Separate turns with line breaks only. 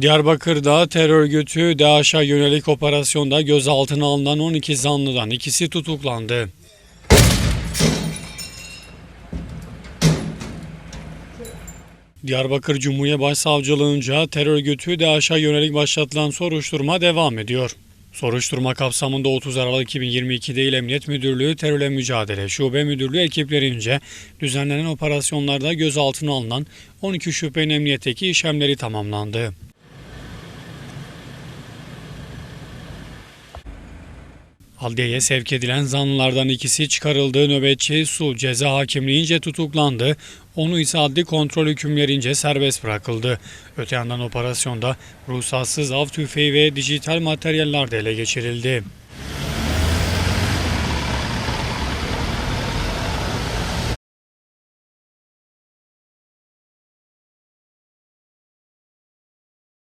Diyarbakır'da terör örgütü DAEŞ'e yönelik operasyonda gözaltına alınan 12 zanlıdan ikisi tutuklandı. Diyarbakır Cumhuriyet Başsavcılığınca terör örgütü DAEŞ'e yönelik başlatılan soruşturma devam ediyor. Soruşturma kapsamında 30 Aralık 2022'de İl Emniyet Müdürlüğü Terörle Mücadele Şube Müdürlüğü ekiplerince düzenlenen operasyonlarda gözaltına alınan 12 şüphenin emniyetteki işlemleri tamamlandı. Adliyeye sevk edilen zanlılardan ikisi çıkarıldığı nöbetçi Su ceza hakimliğince tutuklandı. Onu ise adli kontrol hükümlerince serbest bırakıldı. Öte yandan operasyonda ruhsatsız av tüfeği ve dijital materyaller de ele geçirildi.